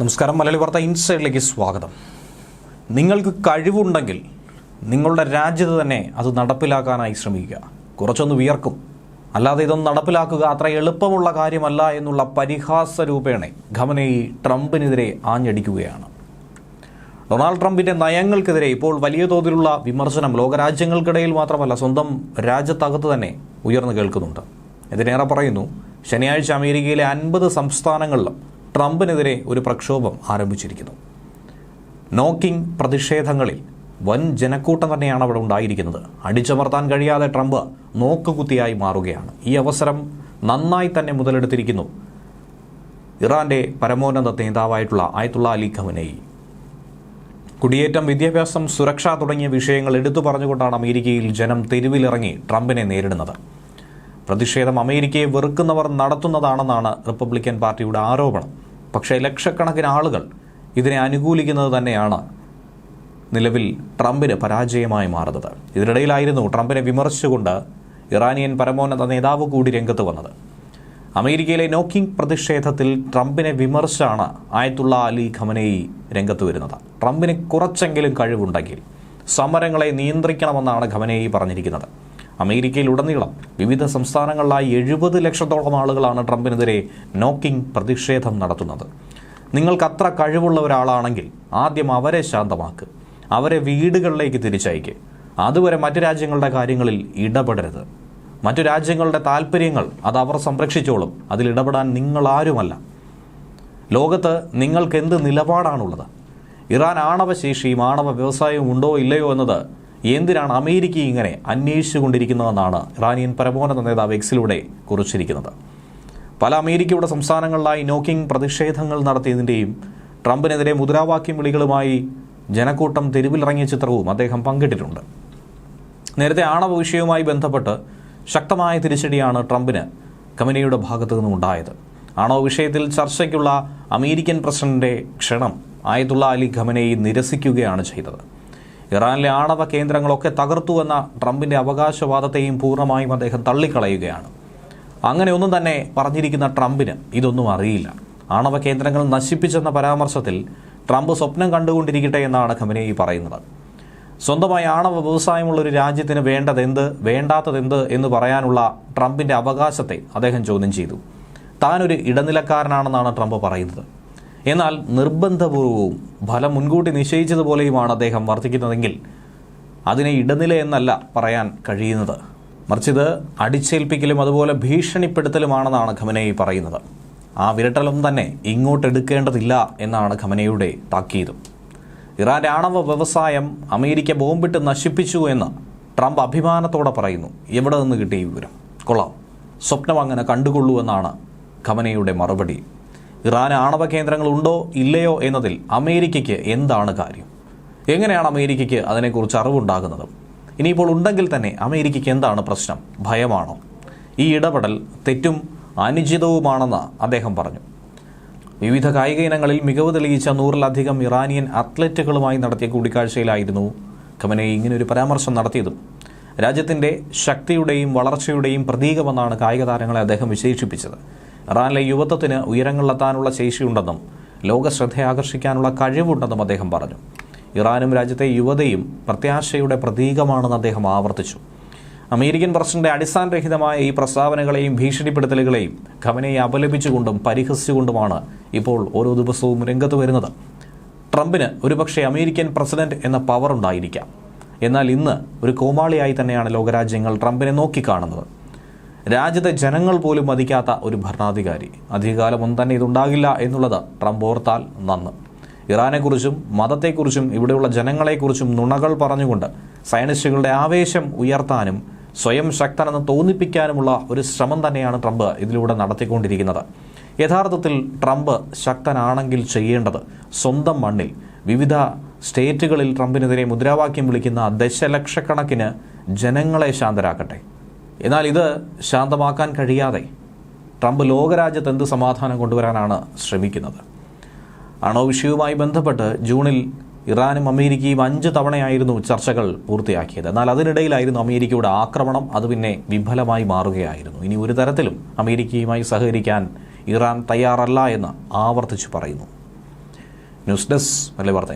നമസ്കാരം മലയാളി വാർത്ത ഇൻസൈഡിലേക്ക് സ്വാഗതം. നിങ്ങൾക്ക് കഴിവുണ്ടെങ്കിൽ നിങ്ങളുടെ രാജ്യത്ത് തന്നെ അത് നടപ്പിലാക്കാനായി ശ്രമിക്കുക. കുറച്ചൊന്ന് വിയർക്കും. അല്ലാതെ ഇതൊന്നും നടപ്പിലാക്കുക അത്ര എളുപ്പമുള്ള കാര്യമല്ല എന്നുള്ള പരിഹാസ രൂപേണ ഖമനയി ട്രംപിനെതിരെ ആഞ്ഞടിക്കുകയാണ്. ഡൊണാൾഡ് ട്രംപിന്റെ നയങ്ങൾക്കെതിരെ ഇപ്പോൾ വലിയ തോതിലുള്ള വിമർശനം ലോകരാജ്യങ്ങൾക്കിടയിൽ മാത്രമല്ല സ്വന്തം രാജ്യത്തകത്ത് തന്നെ ഉയർന്നു കേൾക്കുന്നുണ്ട്. ഇതിനേറെ പറയുന്നു ശനിയാഴ്ച അമേരിക്കയിലെ അൻപത് സംസ്ഥാനങ്ങളിലും ട്രംപിനെതിരെ ഒരു പ്രക്ഷോഭം ആരംഭിച്ചിരിക്കുന്നു. നോക്കിംഗ് പ്രതിഷേധങ്ങളിൽ വൻ ജനക്കൂട്ടം തന്നെയാണ് അവിടെ ഉണ്ടായിരിക്കുന്നത്. അടിച്ചമർത്താൻ കഴിയാതെ ട്രംപ് നോക്കുകുത്തിയായി മാറുകയാണ്. ഈ അവസരം നന്നായി തന്നെ മുതലെടുത്തിരിക്കുന്നു. ഇറാന്റെ പരമോന്നത നേതാവായിട്ടുള്ള ആയത്തുള്ള അലി ഖമനയി. കുടിയേറ്റം വിദ്യാഭ്യാസം സുരക്ഷ തുടങ്ങിയ വിഷയങ്ങൾ എടുത്തു പറഞ്ഞുകൊണ്ടാണ് അമേരിക്കയിൽ ജനം തെരുവിലിറങ്ങി ട്രംപിനെ നേരിടുന്നത്. പ്രതിഷേധം അമേരിക്കയെ വെറുക്കുന്നവർ നടത്തുന്നതാണെന്നാണ് റിപ്പബ്ലിക്കൻ പാർട്ടിയുടെ ആരോപണം. പക്ഷേ ലക്ഷക്കണക്കിന് ആളുകൾ ഇതിനെ അനുകൂലിക്കുന്നത് തന്നെയാണ് നിലവിൽ ട്രംപിന് പരാജയമായി മാറുന്നത്. ഇതിനിടയിലായിരുന്നു ട്രംപിനെ വിമർശിച്ചുകൊണ്ട് ഇറാനിയൻ പരമോന്നത നേതാവ് കൂടി രംഗത്ത് വന്നത്. അമേരിക്കയിലെ നോക്കിംഗ് പ്രതിഷേധത്തിൽ ട്രംപിനെ വിമർശിച്ചാണ് ആയത്തുള്ള അലി ഖമനയി രംഗത്ത് വരുന്നത്. ട്രംപിന് കുറച്ചെങ്കിലും കഴിവുണ്ടെങ്കിൽ സമരങ്ങളെ നിയന്ത്രിക്കണമെന്നാണ് ഖമനയി പറഞ്ഞിരിക്കുന്നത്. അമേരിക്കയിലുടനീളം വിവിധ സംസ്ഥാനങ്ങളിലായി എഴുപത് ലക്ഷത്തോളം ആളുകളാണ് ട്രംപിനെതിരെ നോക്കിംഗ് പ്രതിഷേധം നടത്തുന്നത്. നിങ്ങൾക്ക് അത്ര കഴിവുള്ള ഒരാളാണെങ്കിൽ ആദ്യം അവരെ ശാന്തമാക്ക്. അവരെ വീടുകളിലേക്ക് തിരിച്ചയക്ക്. അതുവരെ മറ്റു രാജ്യങ്ങളുടെ കാര്യങ്ങളിൽ ഇടപെടരുത്. മറ്റു രാജ്യങ്ങളുടെ താല്പര്യങ്ങൾ അത് അവർ സംരക്ഷിച്ചോളും. അതിൽ ഇടപെടാൻ നിങ്ങൾ ആരുമല്ല ലോകത്ത് നിങ്ങൾക്ക് എന്ത് നിലപാടാണുള്ളത്? ഇറാൻ ആണവശേഷിയും ആണവ വ്യവസായവും ഉണ്ടോ ഇല്ലയോ എന്നത് എന്തിനാണ് അമേരിക്ക ഇങ്ങനെ അന്വേഷിച്ചുകൊണ്ടിരിക്കുന്നതെന്നാണ് ഇറാനിയൻ പരമോന്നത നേതാവ് എക്സിലൂടെ കുറിച്ചിരിക്കുന്നത്. പല അമേരിക്കയുടെ സംസ്ഥാനങ്ങളിലായി നോക്കിംഗ് പ്രതിഷേധങ്ങൾ നടത്തിയതിന്റെയും ട്രംപിനെതിരെ മുദ്രാവാക്യം വിളികളുമായി ജനക്കൂട്ടം തെരുവിലിറങ്ങിയ ചിത്രവും അദ്ദേഹം പങ്കിട്ടിട്ടുണ്ട്. നേരത്തെ ആണവ വിഷയവുമായി ബന്ധപ്പെട്ട് ശക്തമായ തിരിച്ചടിയാണ് ട്രംപിന് കമ്പനിയുടെ ഭാഗത്തു നിന്നുണ്ടായത് ആണവ വിഷയത്തിൽ ചർച്ചയ്ക്കുള്ള അമേരിക്കൻ പ്രസിഡന്റിന്റെ ക്ഷണം ആയതുള്ള അലി ഖമനയെ നിരസിക്കുകയാണ് ചെയ്തത്. ഇറാനിലെ ആണവ കേന്ദ്രങ്ങളൊക്കെ തകർത്തുവെന്ന ട്രംപിന്റെ അവകാശവാദത്തെയും പൂർണമായും അദ്ദേഹം തള്ളിക്കളയുകയാണ്. അങ്ങനെ ഒന്നും തന്നെ പറഞ്ഞിരിക്കുന്ന ട്രംപിന് ഇതൊന്നും അറിയില്ല. ആണവ കേന്ദ്രങ്ങൾ നശിപ്പിച്ചെന്ന പരാമർശത്തിൽ ട്രംപ് സ്വപ്നം കണ്ടുകൊണ്ടിരിക്കട്ടെ എന്നാണ് ഖമനേയി പറയുന്നത്. സ്വന്തമായി ആണവ വ്യവസായമുള്ള ഒരു രാജ്യത്തിന് വേണ്ടതെന്ത് വേണ്ടാത്തതെന്ത് എന്ന് പറയാനുള്ള ട്രംപിന്റെ അവകാശത്തെ അദ്ദേഹം ചോദ്യം ചെയ്തു. താനൊരു ഇടനിലക്കാരനാണെന്നാണ് ട്രംപ് പറയുന്നത്. എന്നാൽ നിർബന്ധപൂർവവും ഫലം മുൻകൂട്ടി നിശ്ചയിച്ചതുപോലെയുമാണ് അദ്ദേഹം വർദ്ധിക്കുന്നതെങ്കിൽ അതിനെ ഇടനില എന്നല്ല പറയാൻ കഴിയുന്നത്. മറിച്ച് ഇത് അടിച്ചേൽപ്പിക്കലും അതുപോലെ ഭീഷണിപ്പെടുത്തലുമാണെന്നാണ് ഖമനയി പറയുന്നത്. ആ വിരട്ടലും തന്നെ ഇങ്ങോട്ടെടുക്കേണ്ടതില്ല എന്നാണ് ഖമനയുടെ താക്കീതും. ഇറാന്റെ ആണവ വ്യവസായം അമേരിക്ക ബോംബിട്ട് നശിപ്പിച്ചു എന്ന് ട്രംപ് അഭിമാനത്തോടെ പറയുന്നു. എവിടെ നിന്ന് കിട്ടിയ വിവരം? കൊള്ളാം. സ്വപ്നം അങ്ങനെ കണ്ടുകൊള്ളൂ എന്നാണ് ഖമനയുടെ മറുപടി. ഇറാൻ ആണവ കേന്ദ്രങ്ങളുണ്ടോ ഇല്ലയോ എന്നതിൽ അമേരിക്കയ്ക്ക് എന്താണ് കാര്യം? എങ്ങനെയാണ് അമേരിക്കയ്ക്ക് അതിനെക്കുറിച്ച് അറിവുണ്ടാകുന്നത്? ഇനിയിപ്പോൾ ഉണ്ടെങ്കിൽ തന്നെ അമേരിക്കയ്ക്ക് എന്താണ് പ്രശ്നം? ഭയമാണോ? ഈ ഇടപെടൽ തെറ്റും അനുചിതവുമാണെന്ന് അദ്ദേഹം പറഞ്ഞു. വിവിധ കായിക ഇനങ്ങളിൽ മികവ് തെളിയിച്ച നൂറിലധികം ഇറാനിയൻ അത്ലറ്റുകളുമായി നടത്തിയ കൂടിക്കാഴ്ചയിലായിരുന്നു ഇങ്ങനെ ഒരു പരാമർശം നടത്തിയതും. രാജ്യത്തിന്റെ ശക്തിയുടെയും വളർച്ചയുടെയും പ്രതീകമെന്നാണ് കായിക താരങ്ങളെ അദ്ദേഹം വിശേഷിപ്പിച്ചത്. ഇറാനിലെ യുവത്വത്തിന് ഉയരങ്ങളിലെത്താനുള്ള ശേഷിയുണ്ടെന്നും ലോക ശ്രദ്ധയാകർഷിക്കാനുള്ള കഴിവുണ്ടെന്നും അദ്ദേഹം പറഞ്ഞു. ഇറാനും രാജ്യത്തെ യുവതയും പ്രത്യാശയുടെ പ്രതീകമാണെന്ന് അദ്ദേഹം ആവർത്തിച്ചു. അമേരിക്കൻ പ്രസിഡന്റ് അടിസ്ഥാനരഹിതമായ ഈ പ്രസ്താവനകളെയും ഭീഷണിപ്പെടുത്തലുകളെയും ഖമനയെ അപലപിച്ചുകൊണ്ടും പരിഹസിച്ചുകൊണ്ടുമാണ് ഇപ്പോൾ ഓരോ ദിവസവും രംഗത്ത് വരുന്നത്. ട്രംപിന് ഒരുപക്ഷെ അമേരിക്കൻ പ്രസിഡന്റ് എന്ന പവർ ഉണ്ടായിരിക്കാം. എന്നാൽ ഇന്ന് ഒരു കോമാളിയായി തന്നെയാണ് ലോകരാജ്യങ്ങൾ ട്രംപിനെ നോക്കിക്കാണുന്നത്. രാജ്യത്തെ ജനങ്ങൾ പോലും മതിക്കാത്ത ഒരു ഭരണാധികാരി. അധികകാലം ഒന്നും തന്നെ ഇതുണ്ടാകില്ല എന്നുള്ളത് ട്രംപ് ഓർത്താൽ നന്ന്. ഇറാനെക്കുറിച്ചും മതത്തെക്കുറിച്ചും ഇവിടെയുള്ള ജനങ്ങളെക്കുറിച്ചും നുണകൾ പറഞ്ഞുകൊണ്ട് സയനിസ്റ്റുകളുടെ ആവേശം ഉയർത്താനും സ്വയം ശക്തനെന്ന് തോന്നിപ്പിക്കാനുമുള്ള ഒരു ശ്രമം തന്നെയാണ് ട്രംപ് ഇതിലൂടെ നടത്തിക്കൊണ്ടിരിക്കുന്നത്. യഥാർത്ഥത്തിൽ ട്രംപ് ശക്തനാണെങ്കിൽ ചെയ്യേണ്ടത് സ്വന്തം മണ്ണിൽ വിവിധ സ്റ്റേറ്റുകളിൽ ട്രംപിനെതിരെ മുദ്രാവാക്യം വിളിക്കുന്ന ദശലക്ഷക്കണക്കിന് ജനങ്ങളെ ശാന്തരാക്കട്ടെ. എന്നാൽ ഇത് ശാന്തമാക്കാൻ കഴിയാതെ ട്രംപ് ലോകരാജ്യത്ത് എന്ത് സമാധാനം കൊണ്ടുവരാനാണ് ശ്രമിക്കുന്നത്? അണോ വിഷയവുമായി ബന്ധപ്പെട്ട് ജൂണിൽ ഇറാനും അമേരിക്കയും അഞ്ച് തവണയായിരുന്നു ചർച്ചകൾ പൂർത്തിയാക്കിയത്. എന്നാൽ അതിനിടയിലായിരുന്നു അമേരിക്കയുടെ ആക്രമണം അത് പിന്നെ വിഫലമായി മാറുകയായിരുന്നു. ഇനി ഒരു തരത്തിലും അമേരിക്കയുമായി സഹകരിക്കാൻ ഇറാൻ തയ്യാറല്ല എന്ന് ആവർത്തിച്ചു പറയുന്നു. ന്യൂസ് ഡെസ്ക് മലയാള വാർത്ത